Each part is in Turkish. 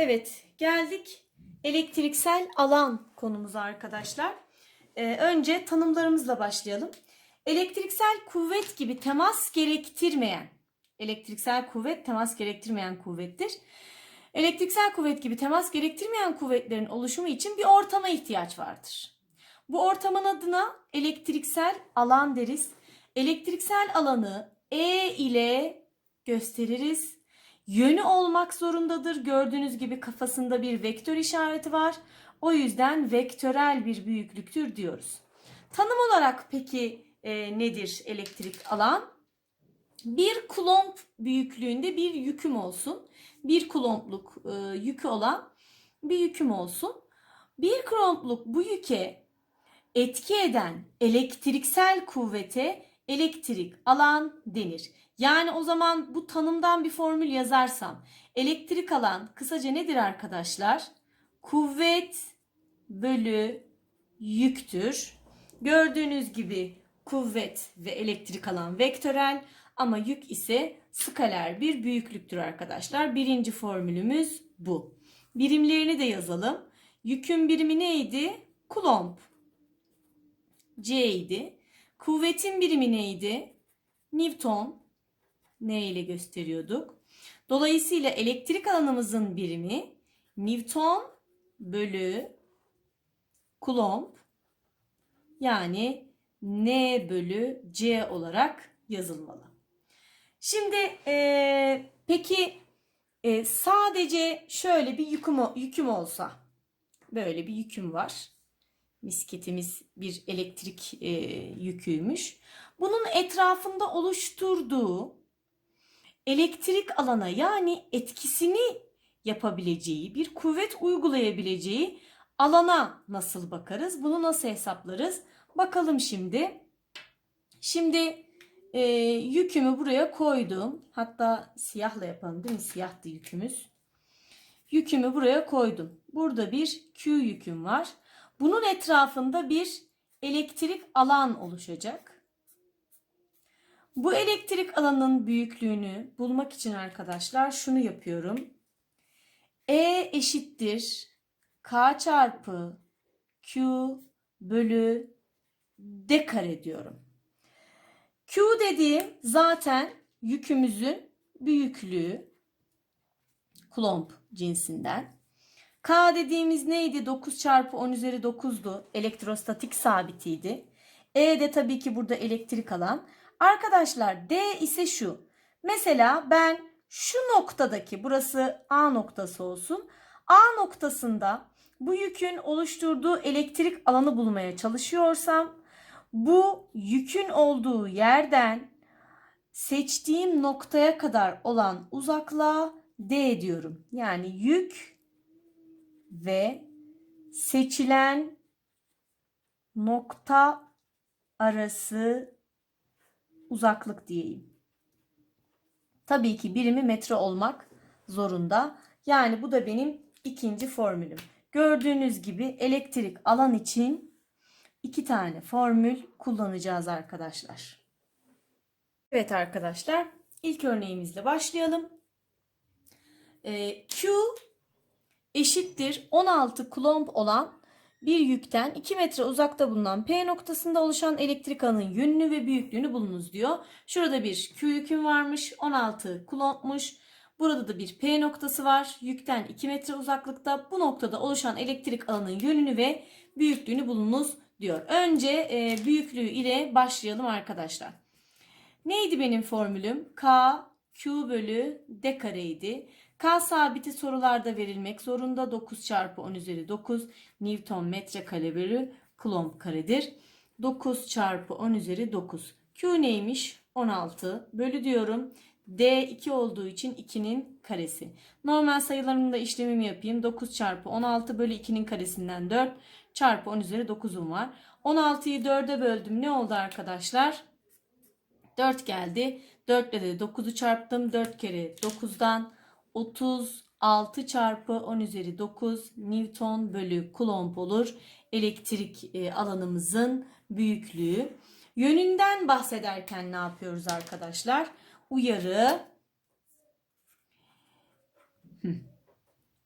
Evet, geldik elektriksel alan konumuza arkadaşlar. Ee, önce tanımlarımızla başlayalım. Elektriksel kuvvet gibi temas gerektirmeyen, elektriksel kuvvet temas gerektirmeyen kuvvettir. Elektriksel kuvvet gibi temas gerektirmeyen kuvvetlerin oluşumu için bir ortama ihtiyaç vardır. Bu ortamın adına elektriksel alan deriz. Elektriksel alanı E ile gösteririz. Yönü olmak zorundadır. Gördüğünüz gibi kafasında bir vektör işareti var. O yüzden vektörel bir büyüklüktür diyoruz. Tanım olarak peki e, nedir elektrik alan? Bir kulomb büyüklüğünde bir yüküm olsun. Bir kulombluk e, yükü olan bir yüküm olsun. Bir kulombluk bu yüke etki eden elektriksel kuvvete elektrik alan denir. Yani o zaman bu tanımdan bir formül yazarsam elektrik alan kısaca nedir arkadaşlar? Kuvvet bölü yüktür. Gördüğünüz gibi kuvvet ve elektrik alan vektörel ama yük ise skaler bir büyüklüktür arkadaşlar. Birinci formülümüz bu. Birimlerini de yazalım. Yükün birimi neydi? Kulomb. C idi. Kuvvetin birimi neydi? Newton. N ile gösteriyorduk. Dolayısıyla elektrik alanımızın birimi Newton bölü Coulomb yani N bölü C olarak yazılmalı. Şimdi e, peki e, sadece şöyle bir yüküm, yüküm olsa böyle bir yüküm var. Misketimiz bir elektrik e, yüküymüş. Bunun etrafında oluşturduğu elektrik alana yani etkisini yapabileceği, bir kuvvet uygulayabileceği alana nasıl bakarız? Bunu nasıl hesaplarız? Bakalım şimdi. Şimdi e, yükümü buraya koydum. Hatta siyahla yapalım değil mi? Siyahtı yükümüz. Yükümü buraya koydum. Burada bir Q yüküm var. Bunun etrafında bir elektrik alan oluşacak. Bu elektrik alanının büyüklüğünü bulmak için arkadaşlar şunu yapıyorum. E eşittir K çarpı Q bölü D kare diyorum. Q dediğim zaten yükümüzün büyüklüğü Coulomb cinsinden. K dediğimiz neydi? 9 çarpı 10 üzeri 9'du. Elektrostatik sabitiydi. E de tabii ki burada elektrik alan. Arkadaşlar D ise şu. Mesela ben şu noktadaki burası A noktası olsun. A noktasında bu yükün oluşturduğu elektrik alanı bulmaya çalışıyorsam bu yükün olduğu yerden seçtiğim noktaya kadar olan uzaklığa D diyorum. Yani yük ve seçilen nokta arası uzaklık diyeyim. Tabii ki birimi metre olmak zorunda. Yani bu da benim ikinci formülüm. Gördüğünüz gibi elektrik alan için iki tane formül kullanacağız arkadaşlar. Evet arkadaşlar ilk örneğimizle başlayalım. Ee, Q eşittir 16 kulomb olan bir yükten 2 metre uzakta bulunan P noktasında oluşan elektrik alanın yönünü ve büyüklüğünü bulunuz diyor. Şurada bir Q yüküm varmış. 16 kulompmuş. Burada da bir P noktası var. Yükten 2 metre uzaklıkta bu noktada oluşan elektrik alanın yönünü ve büyüklüğünü bulunuz diyor. Önce e, büyüklüğü ile başlayalım arkadaşlar. Neydi benim formülüm? K Q bölü D kareydi. K sabiti sorularda verilmek zorunda. 9 çarpı 10 üzeri 9 Newton metrekare bölü Coulomb karedir. 9 çarpı 10 üzeri 9. Q neymiş? 16 bölü diyorum. D 2 olduğu için 2'nin karesi. Normal sayılarımda işlemimi yapayım. 9 çarpı 16 bölü 2'nin karesinden 4 çarpı 10 üzeri 9'um var. 16'yı 4'e böldüm. Ne oldu arkadaşlar? 4 geldi. 4 ile de 9'u çarptım. 4 kere 9'dan 36 çarpı 10 üzeri 9 Newton bölü Coulomb olur. Elektrik e, alanımızın büyüklüğü. Yönünden bahsederken ne yapıyoruz arkadaşlar? Uyarı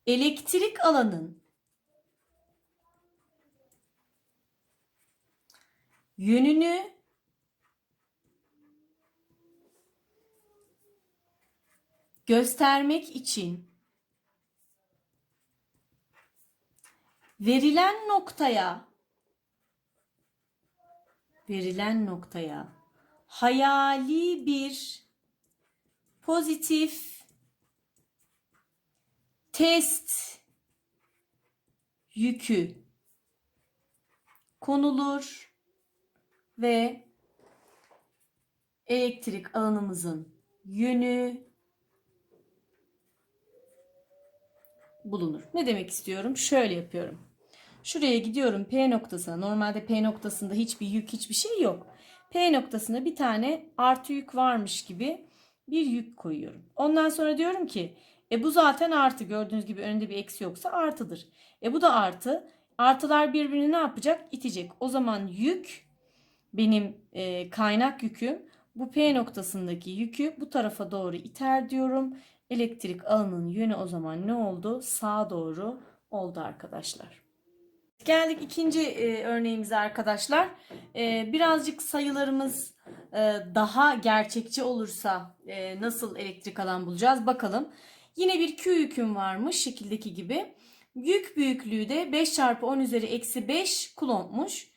elektrik alanın yönünü göstermek için verilen noktaya verilen noktaya hayali bir pozitif test yükü konulur ve elektrik alanımızın yönü bulunur. Ne demek istiyorum? Şöyle yapıyorum. Şuraya gidiyorum P noktasına. Normalde P noktasında hiçbir yük, hiçbir şey yok. P noktasına bir tane artı yük varmış gibi bir yük koyuyorum. Ondan sonra diyorum ki e bu zaten artı. Gördüğünüz gibi önünde bir eksi yoksa artıdır. E bu da artı. Artılar birbirini ne yapacak? İtecek. O zaman yük benim e, kaynak yüküm bu P noktasındaki yükü bu tarafa doğru iter diyorum. Elektrik alanının yönü o zaman ne oldu? Sağa doğru oldu arkadaşlar. Geldik ikinci e, örneğimize arkadaşlar. E, birazcık sayılarımız e, daha gerçekçi olursa e, nasıl elektrik alan bulacağız bakalım. Yine bir Q yüküm varmış şekildeki gibi. Yük büyüklüğü de 5 çarpı 10 üzeri eksi 5 kulompmuş.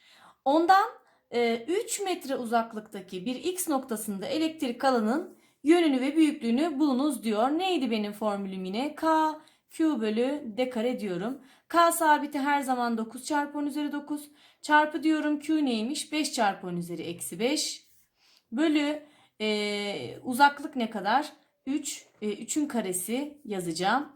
Ondan e, 3 metre uzaklıktaki bir X noktasında elektrik alanın yönünü ve büyüklüğünü bulunuz diyor. Neydi benim formülüm yine? K Q bölü D kare diyorum. K sabiti her zaman 9 çarpı 10 üzeri 9. Çarpı diyorum Q neymiş? 5 çarpı 10 üzeri eksi 5. Bölü e, uzaklık ne kadar? 3. E, 3'ün karesi yazacağım.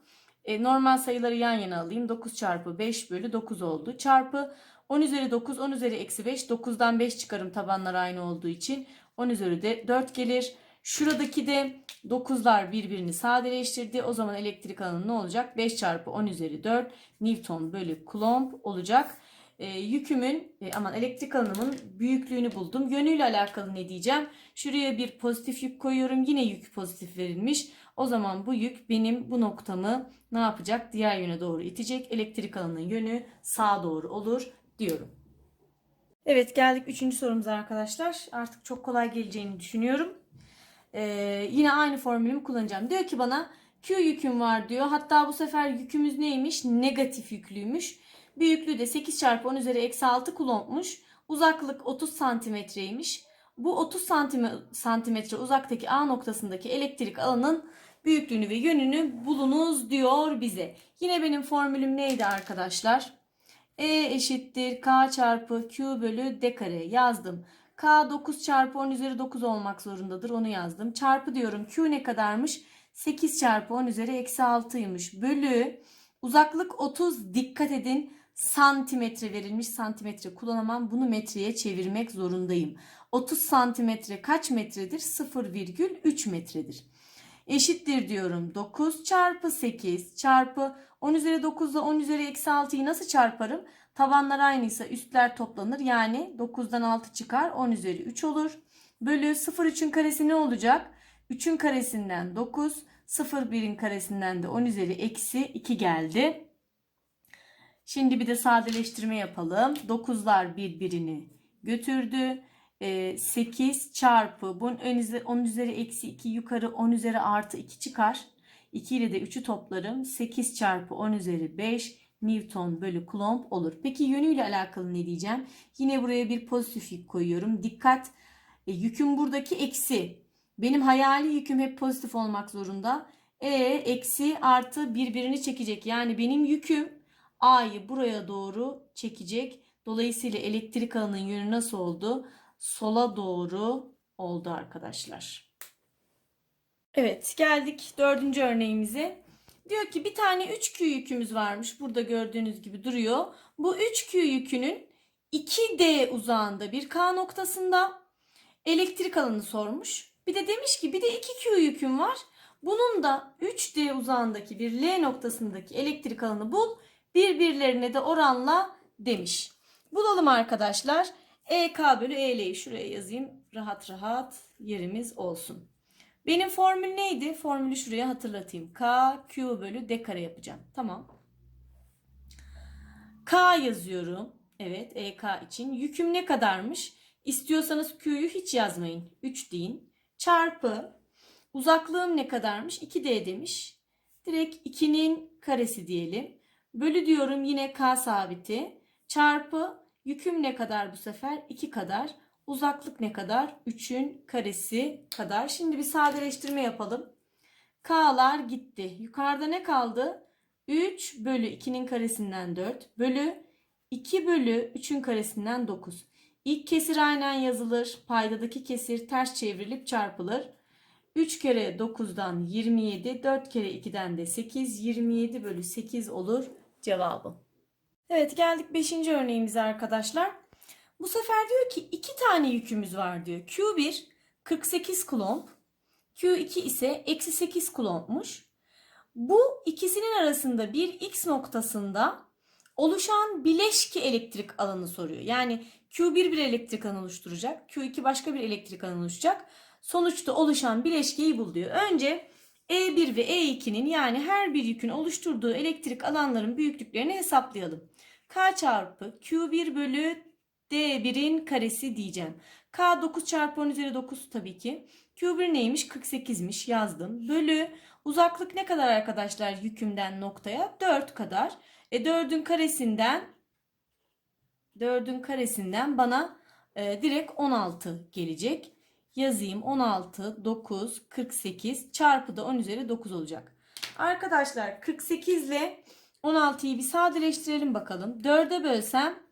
E, normal sayıları yan yana alayım. 9 çarpı 5 bölü 9 oldu. Çarpı 10 üzeri 9, 10 üzeri eksi 5. 9'dan 5 çıkarım tabanlar aynı olduğu için. 10 üzeri de 4 gelir. Şuradaki de 9'lar birbirini sadeleştirdi. O zaman elektrik alanı ne olacak? 5 çarpı 10 üzeri 4 Newton bölü Coulomb olacak. E, yükümün e, aman elektrik alanımın büyüklüğünü buldum. Yönüyle alakalı ne diyeceğim? Şuraya bir pozitif yük koyuyorum. Yine yük pozitif verilmiş. O zaman bu yük benim bu noktamı ne yapacak? Diğer yöne doğru itecek. Elektrik alanının yönü sağa doğru olur diyorum. Evet geldik üçüncü sorumuza arkadaşlar. Artık çok kolay geleceğini düşünüyorum. Ee, yine aynı formülümü kullanacağım. Diyor ki bana Q yüküm var diyor. Hatta bu sefer yükümüz neymiş? Negatif yüklüymüş. Büyüklüğü de 8 çarpı 10 üzeri eksi 6 kulompmuş. Uzaklık 30 santimetreymiş. Bu 30 santimetre uzaktaki A noktasındaki elektrik alanın büyüklüğünü ve yönünü bulunuz diyor bize. Yine benim formülüm neydi arkadaşlar? E eşittir K çarpı Q bölü D kare yazdım. K 9 çarpı 10 üzeri 9 olmak zorundadır. Onu yazdım. Çarpı diyorum. Q ne kadarmış? 8 çarpı 10 üzeri eksi 6'ymış. Bölü uzaklık 30 dikkat edin santimetre verilmiş santimetre kullanamam. Bunu metreye çevirmek zorundayım. 30 santimetre kaç metredir? 0,3 metredir. Eşittir diyorum. 9 çarpı 8 çarpı 10 üzeri 9 ile 10 üzeri eksi 6'yı nasıl çarparım? Tabanlar aynıysa üstler toplanır. Yani 9'dan 6 çıkar. 10 üzeri 3 olur. Bölü 0 3'ün karesi ne olacak? 3'ün karesinden 9. 0 1'in karesinden de 10 üzeri eksi 2 geldi. Şimdi bir de sadeleştirme yapalım. 9'lar birbirini götürdü. 8 çarpı bunun 10 üzeri eksi 2 yukarı 10 üzeri artı 2 çıkar. 2 ile de 3'ü toplarım. 8 çarpı 10 üzeri 5 Newton bölü Coulomb olur. Peki yönüyle alakalı ne diyeceğim? Yine buraya bir pozitif yük koyuyorum. Dikkat e, yüküm buradaki eksi. Benim hayali yüküm hep pozitif olmak zorunda. E eksi artı birbirini çekecek. Yani benim yüküm A'yı buraya doğru çekecek. Dolayısıyla elektrik alanının yönü nasıl oldu? Sola doğru oldu arkadaşlar. Evet geldik dördüncü örneğimize. Diyor ki bir tane 3Q yükümüz varmış. Burada gördüğünüz gibi duruyor. Bu 3Q yükünün 2D uzağında bir K noktasında elektrik alanı sormuş. Bir de demiş ki bir de 2Q yüküm var. Bunun da 3D uzağındaki bir L noktasındaki elektrik alanı bul. Birbirlerine de oranla demiş. Bulalım arkadaşlar. EK bölü EL'yi şuraya yazayım. Rahat rahat yerimiz olsun. Benim formül neydi? Formülü şuraya hatırlatayım. K, Q bölü D kare yapacağım. Tamam. K yazıyorum. Evet EK için. Yüküm ne kadarmış? İstiyorsanız Q'yu hiç yazmayın. 3 deyin. Çarpı uzaklığım ne kadarmış? 2D demiş. Direkt 2'nin karesi diyelim. Bölü diyorum yine K sabiti. Çarpı yüküm ne kadar bu sefer? 2 kadar. Uzaklık ne kadar? 3'ün karesi kadar. Şimdi bir sadeleştirme yapalım. K'lar gitti. Yukarıda ne kaldı? 3 bölü 2'nin karesinden 4 bölü 2 bölü 3'ün karesinden 9. İlk kesir aynen yazılır. Paydadaki kesir ters çevrilip çarpılır. 3 kere 9'dan 27, 4 kere 2'den de 8, 27 bölü 8 olur cevabım. Evet geldik 5. örneğimize arkadaşlar. Bu sefer diyor ki 2 tane yükümüz var diyor. Q1 48 kulomb, Q2 ise eksi 8 kulombmuş. Bu ikisinin arasında bir x noktasında oluşan bileşki elektrik alanı soruyor. Yani Q1 bir elektrik alanı oluşturacak. Q2 başka bir elektrik alanı oluşacak. Sonuçta oluşan bileşkeyi bul diyor. Önce E1 ve E2'nin yani her bir yükün oluşturduğu elektrik alanların büyüklüklerini hesaplayalım. K çarpı Q1 bölü D1'in karesi diyeceğim. K 9 çarpı 10 üzeri 9 tabii ki. Q1 neymiş? 48'miş yazdım. Bölü uzaklık ne kadar arkadaşlar yükümden noktaya? 4 kadar. E 4'ün karesinden 4'ün karesinden bana e, direkt 16 gelecek. Yazayım 16, 9, 48 çarpı da 10 üzeri 9 olacak. Arkadaşlar 48 ile 16'yı bir sadeleştirelim bakalım. 4'e bölsem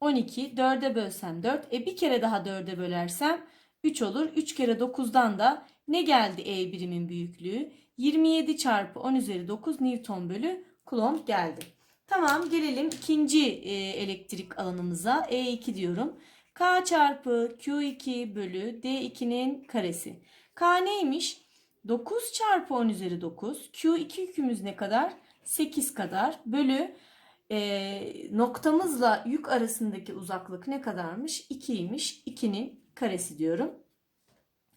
12, 4'e bölsem 4. E bir kere daha 4'e bölersem 3 olur. 3 kere 9'dan da ne geldi E birimin büyüklüğü? 27 çarpı 10 üzeri 9 Newton bölü Coulomb geldi. Tamam gelelim ikinci e, elektrik alanımıza. E2 diyorum. K çarpı Q2 bölü D2'nin karesi. K neymiş? 9 çarpı 10 üzeri 9. Q2 yükümüz ne kadar? 8 kadar. Bölü e, noktamızla yük arasındaki uzaklık ne kadarmış? 2'ymiş. 2'nin karesi diyorum.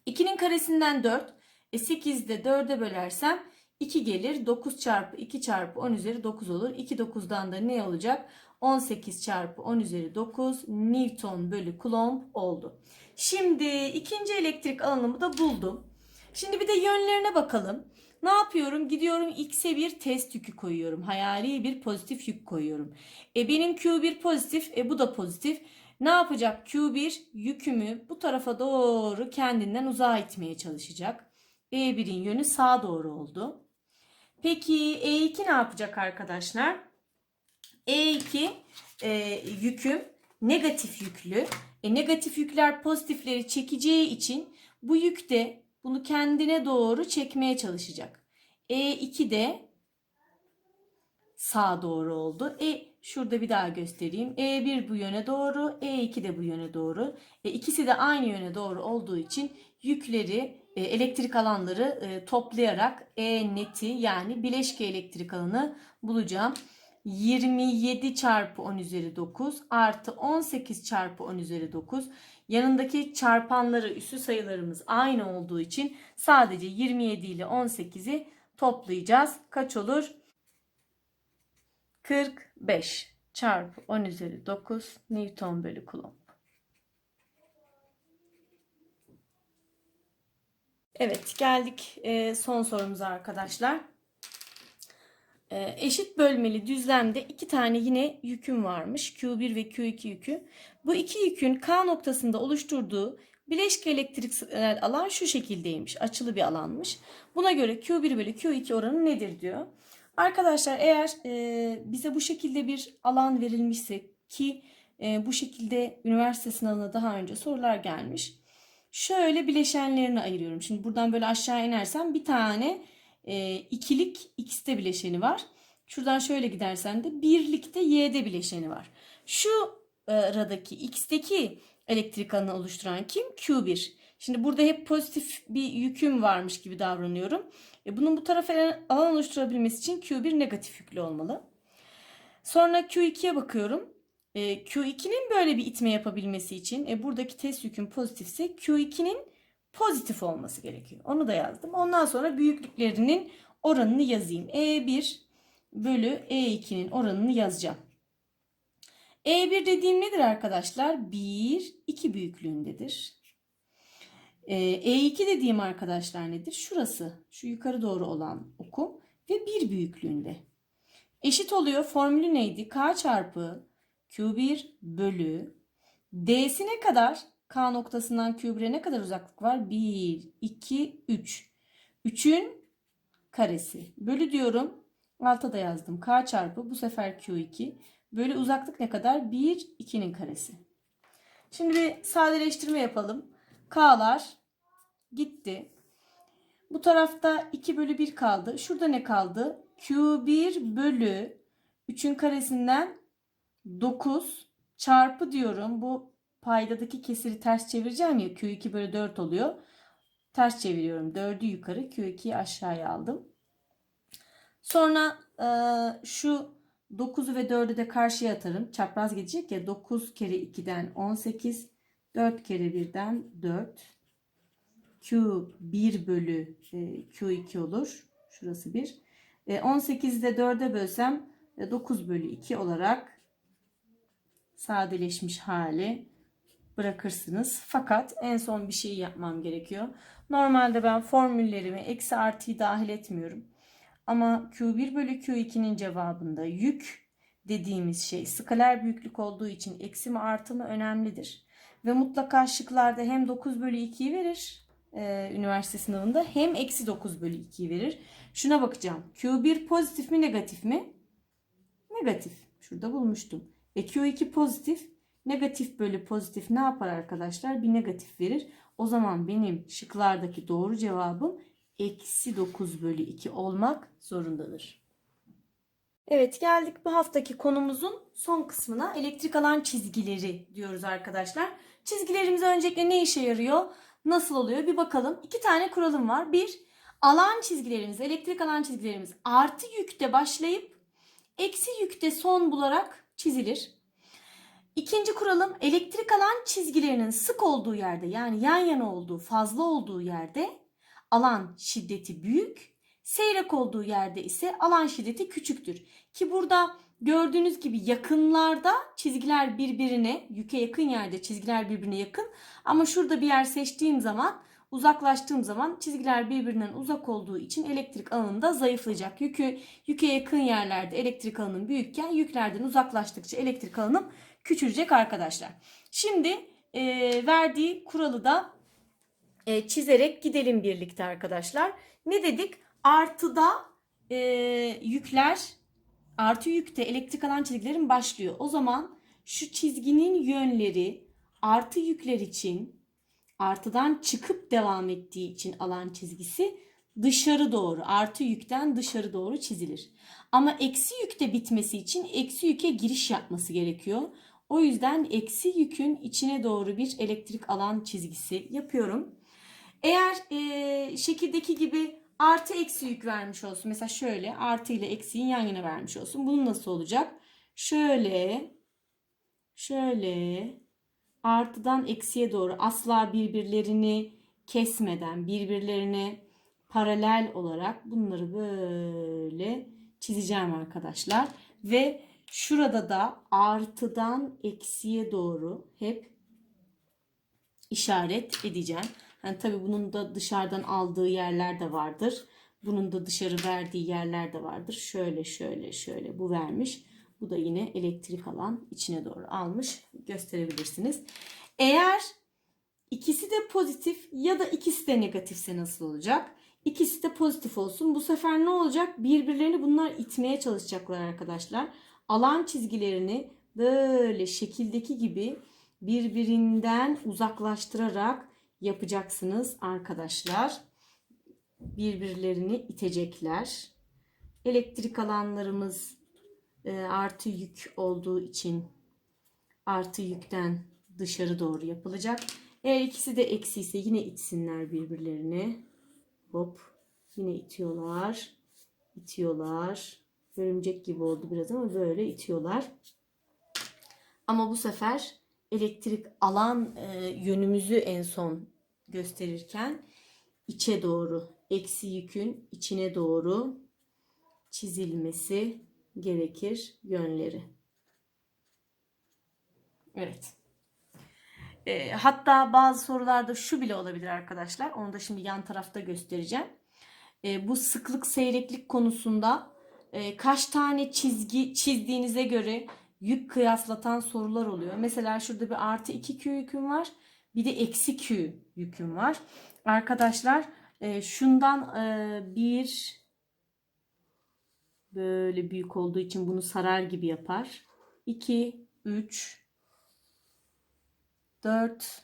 2'nin karesinden 4. E 8'de 4'e bölersem 2 gelir. 9 çarpı 2 çarpı 10 üzeri 9 olur. 2 9'dan da ne olacak? 18 çarpı 10 üzeri 9 Newton bölü Coulomb oldu. Şimdi ikinci elektrik alanımı da buldum. Şimdi bir de yönlerine bakalım. Ne yapıyorum? Gidiyorum X'e bir test yükü koyuyorum. Hayali bir pozitif yük koyuyorum. E benim Q1 pozitif, e bu da pozitif. Ne yapacak? Q1 yükümü bu tarafa doğru kendinden uzağa itmeye çalışacak. E1'in yönü sağa doğru oldu. Peki E2 ne yapacak arkadaşlar? E2 e, yüküm negatif yüklü. E, negatif yükler pozitifleri çekeceği için bu yük de bunu kendine doğru çekmeye çalışacak. E2 de sağa doğru oldu. E şurada bir daha göstereyim. E1 bu yöne doğru, E2 de bu yöne doğru. E, ikisi de aynı yöne doğru olduğu için yükleri e, elektrik alanları e, toplayarak E neti yani bileşke elektrik alanı bulacağım. 27 çarpı 10 üzeri 9 artı 18 çarpı 10 üzeri 9 yanındaki çarpanları üssü sayılarımız aynı olduğu için sadece 27 ile 18'i toplayacağız. Kaç olur? 45 çarpı 10 üzeri 9 Newton bölü Coulomb. Evet geldik e, son sorumuza arkadaşlar. E, eşit bölmeli düzlemde iki tane yine yüküm varmış. Q1 ve Q2 yükü. Bu iki yükün K noktasında oluşturduğu bileşke elektriksel alan şu şekildeymiş. Açılı bir alanmış. Buna göre Q1 bölü Q2 oranı nedir diyor. Arkadaşlar eğer e, bize bu şekilde bir alan verilmişse ki e, bu şekilde üniversite sınavına daha önce sorular gelmiş. Şöyle bileşenlerini ayırıyorum. Şimdi buradan böyle aşağı inersem bir tane e, ikilik x'te bileşeni var. Şuradan şöyle gidersen de birlikte y'de bileşeni var. Şu e, aradaki x'teki elektrik alanı oluşturan kim? Q1. Şimdi burada hep pozitif bir yüküm varmış gibi davranıyorum. E, bunun bu tarafa alan oluşturabilmesi için Q1 negatif yüklü olmalı. Sonra Q2'ye bakıyorum. E, Q2'nin böyle bir itme yapabilmesi için e, buradaki test yüküm pozitifse Q2'nin pozitif olması gerekiyor. Onu da yazdım. Ondan sonra büyüklüklerinin oranını yazayım. E1 bölü E2'nin oranını yazacağım. E1 dediğim nedir arkadaşlar? 1, 2 büyüklüğündedir. Ee, E2 dediğim arkadaşlar nedir? Şurası. Şu yukarı doğru olan okum. Ve 1 büyüklüğünde. Eşit oluyor. Formülü neydi? K çarpı Q1 bölü D'sine kadar K noktasından Q1'e ne kadar uzaklık var? 1, 2, 3. 3'ün karesi. Bölü diyorum. Alta da yazdım. K çarpı bu sefer Q2 bölü uzaklık ne kadar? 1, 2'nin karesi. Şimdi bir sadeleştirme yapalım. K'lar gitti. Bu tarafta 2 bölü 1 kaldı. Şurada ne kaldı? Q1 bölü 3'ün karesinden 9 çarpı diyorum. Bu paydadaki kesiri ters çevireceğim ya. Q2 bölü 4 oluyor. Ters çeviriyorum. 4'ü yukarı Q2'yi aşağıya aldım. Sonra e, şu 9'u ve 4'ü de karşıya atarım. Çapraz gidecek ya 9 kere 2'den 18 4 kere 1'den 4 Q1 bölü e, Q2 olur. Şurası 1. E, 18'i de 4'e bölsem e, 9 bölü 2 olarak sadeleşmiş hali bırakırsınız. Fakat en son bir şey yapmam gerekiyor. Normalde ben formüllerimi eksi artıyı dahil etmiyorum. Ama Q1 bölü Q2'nin cevabında yük dediğimiz şey skaler büyüklük olduğu için eksi mi artı mı önemlidir. Ve mutlaka şıklarda hem 9 bölü 2'yi verir e, üniversite sınavında hem eksi 9 bölü 2'yi verir. Şuna bakacağım. Q1 pozitif mi negatif mi? Negatif. Şurada bulmuştum. E Q2 pozitif. Negatif bölü pozitif ne yapar arkadaşlar? Bir negatif verir. O zaman benim şıklardaki doğru cevabım eksi 9 bölü 2 olmak zorundadır. Evet geldik bu haftaki konumuzun son kısmına elektrik alan çizgileri diyoruz arkadaşlar. Çizgilerimiz öncelikle ne işe yarıyor? Nasıl oluyor? Bir bakalım. İki tane kuralım var. Bir, alan çizgilerimiz, elektrik alan çizgilerimiz artı yükte başlayıp eksi yükte son bularak çizilir. İkinci kuralım elektrik alan çizgilerinin sık olduğu yerde yani yan yana olduğu, fazla olduğu yerde alan şiddeti büyük, seyrek olduğu yerde ise alan şiddeti küçüktür. Ki burada gördüğünüz gibi yakınlarda çizgiler birbirine, yüke yakın yerde çizgiler birbirine yakın ama şurada bir yer seçtiğim zaman uzaklaştığım zaman çizgiler birbirinden uzak olduğu için elektrik alanı da zayıflayacak. Yükü yüke yakın yerlerde elektrik alanım büyükken yüklerden uzaklaştıkça elektrik alanım küçülecek arkadaşlar. Şimdi e, verdiği kuralı da e, çizerek gidelim birlikte arkadaşlar. Ne dedik? Artıda e, yükler artı yükte elektrik alan çizgilerin başlıyor. O zaman şu çizginin yönleri artı yükler için artıdan çıkıp devam ettiği için alan çizgisi dışarı doğru artı yükten dışarı doğru çizilir. Ama eksi yükte bitmesi için eksi yüke giriş yapması gerekiyor. O yüzden eksi yükün içine doğru bir elektrik alan çizgisi yapıyorum. Eğer e, şekildeki gibi artı eksi yük vermiş olsun. Mesela şöyle artı ile eksiğin yan yana vermiş olsun. Bunun nasıl olacak? Şöyle şöyle artıdan eksiye doğru asla birbirlerini kesmeden birbirlerine paralel olarak bunları böyle çizeceğim arkadaşlar. Ve şurada da artıdan eksiye doğru hep işaret edeceğim. Yani tabii bunun da dışarıdan aldığı yerler de vardır. Bunun da dışarı verdiği yerler de vardır. Şöyle şöyle şöyle bu vermiş. Bu da yine elektrik alan içine doğru almış. Gösterebilirsiniz. Eğer ikisi de pozitif ya da ikisi de negatifse nasıl olacak? İkisi de pozitif olsun. Bu sefer ne olacak? Birbirlerini bunlar itmeye çalışacaklar arkadaşlar. Alan çizgilerini böyle şekildeki gibi birbirinden uzaklaştırarak yapacaksınız arkadaşlar. Birbirlerini itecekler. Elektrik alanlarımız e, artı yük olduğu için artı yükten dışarı doğru yapılacak. Eğer ikisi de eksi ise yine itsinler birbirlerini. Hop. Yine itiyorlar. İtiyorlar. Örümcek gibi oldu biraz ama böyle itiyorlar. Ama bu sefer elektrik alan e, yönümüzü en son gösterirken içe doğru, eksi yükün içine doğru çizilmesi gerekir yönleri. Evet. E, hatta bazı sorularda şu bile olabilir arkadaşlar. Onu da şimdi yan tarafta göstereceğim. E, bu sıklık seyreklik konusunda e, kaç tane çizgi çizdiğinize göre yük kıyaslatan sorular oluyor. Mesela şurada bir artı 2Q yüküm var. Bir de eksi Q yüküm var. Arkadaşlar e, şundan e, bir böyle büyük olduğu için bunu sarar gibi yapar. 2, 3, 4,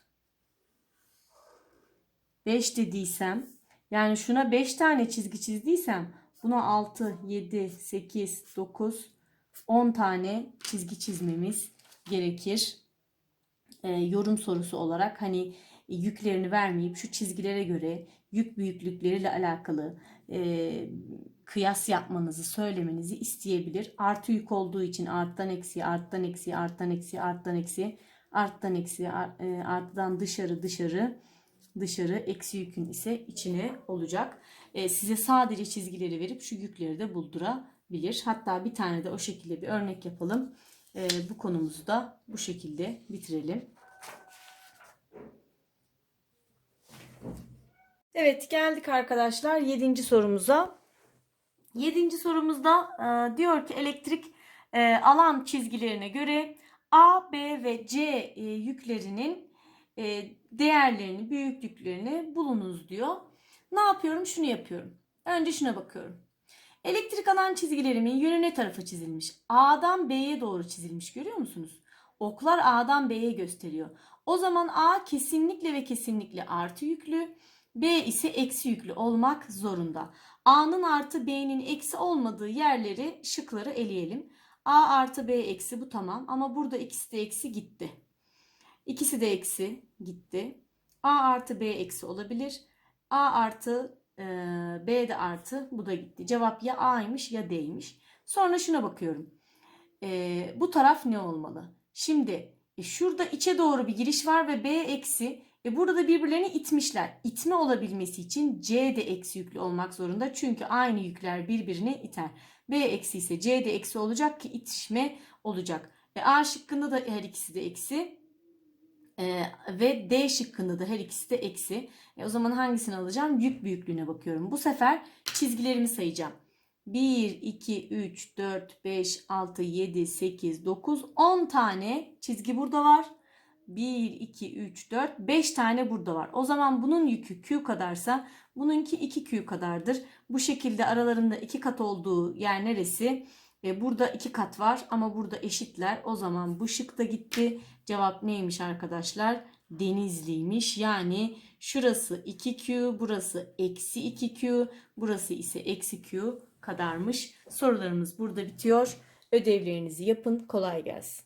5 dediysem yani şuna 5 tane çizgi çizdiysem buna 6, 7, 8, 9, 10 tane çizgi çizmemiz gerekir. Ee, yorum sorusu olarak hani yüklerini vermeyip şu çizgilere göre yük büyüklükleriyle alakalı e, kıyas yapmanızı söylemenizi isteyebilir. Artı yük olduğu için arttan eksiye, arttan eksiye, arttan eksiye, arttan eksiye, arttan eksiye, art- e, arttan dışarı dışarı dışarı eksi yükün ise içine olacak. E, size sadece çizgileri verip şu yükleri de buldurabilir. Hatta bir tane de o şekilde bir örnek yapalım. E, bu konumuzu da bu şekilde bitirelim. Evet geldik arkadaşlar 7. sorumuza. 7. sorumuzda e, diyor ki elektrik e, alan çizgilerine göre A, B ve C e, yüklerinin değerlerini, büyüklüklerini bulunuz diyor. Ne yapıyorum? Şunu yapıyorum. Önce şuna bakıyorum. Elektrik alan çizgilerimin yönü ne tarafa çizilmiş? A'dan B'ye doğru çizilmiş görüyor musunuz? Oklar A'dan B'ye gösteriyor. O zaman A kesinlikle ve kesinlikle artı yüklü, B ise eksi yüklü olmak zorunda. A'nın artı B'nin eksi olmadığı yerleri şıkları eleyelim. A artı B eksi bu tamam ama burada ikisi de eksi gitti. İkisi de eksi gitti. A artı B eksi olabilir. A artı e, B de artı bu da gitti. Cevap ya A'ymış ya D'ymiş. Sonra şuna bakıyorum. E, bu taraf ne olmalı? Şimdi e, şurada içe doğru bir giriş var ve B eksi. E, burada da birbirlerini itmişler. İtme olabilmesi için C de eksi yüklü olmak zorunda. Çünkü aynı yükler birbirini iter. B eksi ise C de eksi olacak ki itişme olacak. E, A şıkkında da her ikisi de eksi. Ee, ve D şıkkında da her ikisi de eksi. E, o zaman hangisini alacağım? Yük büyüklüğüne bakıyorum. Bu sefer çizgilerimi sayacağım. 1, 2, 3, 4, 5, 6, 7, 8, 9, 10 tane çizgi burada var. 1, 2, 3, 4, 5 tane burada var. O zaman bunun yükü Q kadarsa bununki 2Q kadardır. Bu şekilde aralarında 2 kat olduğu yer neresi? E, burada 2 kat var ama burada eşitler. O zaman bu şık da gitti. Cevap neymiş arkadaşlar? Denizliymiş. Yani şurası 2Q, burası eksi 2Q, burası ise eksi Q kadarmış. Sorularımız burada bitiyor. Ödevlerinizi yapın. Kolay gelsin.